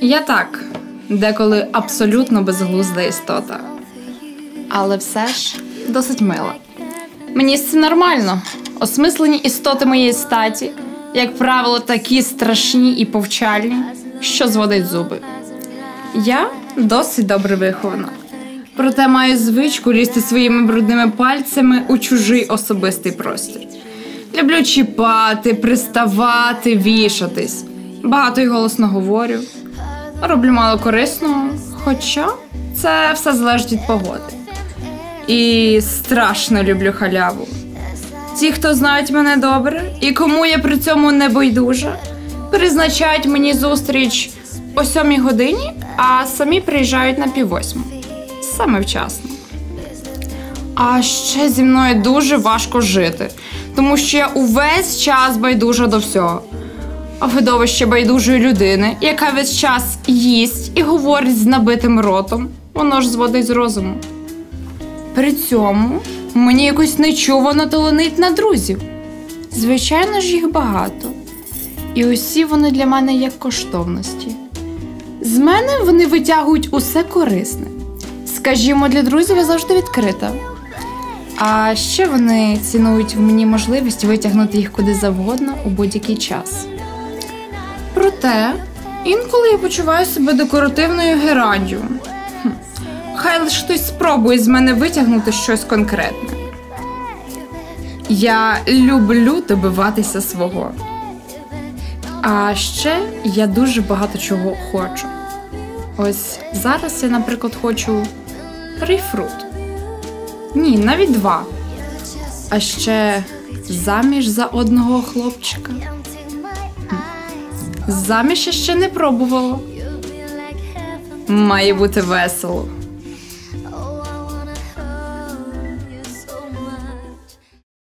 Я так, деколи абсолютно безглузда істота. Але все ж досить мила. Мені цим нормально. Осмислені істоти моєї статі, як правило, такі страшні і повчальні, що зводить зуби. Я досить добре вихована. Проте маю звичку лізти своїми брудними пальцями у чужий особистий простір. Люблю чіпати, приставати, вішатись. Багато й голосно говорю. Роблю мало корисного, хоча це все залежить від погоди. І страшно люблю халяву. Ті, хто знають мене добре і кому я при цьому не байдужа, призначають мені зустріч о сьомій годині, а самі приїжджають на піввосьму. Саме вчасно. А ще зі мною дуже важко жити, тому що я увесь час байдужа до всього. Видовище байдужої людини, яка весь час їсть і говорить з набитим ротом, воно ж зводить з розуму. При цьому мені якось нечувано таланить на друзів. Звичайно ж, їх багато. І усі вони для мене як коштовності. З мене вони витягують усе корисне. Скажімо, для друзів я завжди відкрита. А ще вони цінують в мені можливість витягнути їх куди завгодно у будь-який час. Проте, інколи я почуваю себе декоративною гераддю. Хм. Хай лише хтось спробує з мене витягнути щось конкретне. Я люблю добиватися свого. А ще я дуже багато чого хочу. Ось зараз я, наприклад, хочу рейфрут. Ні, навіть два. А ще заміж за одного хлопчика. Заміж я ще не пробувала. Має бути весело.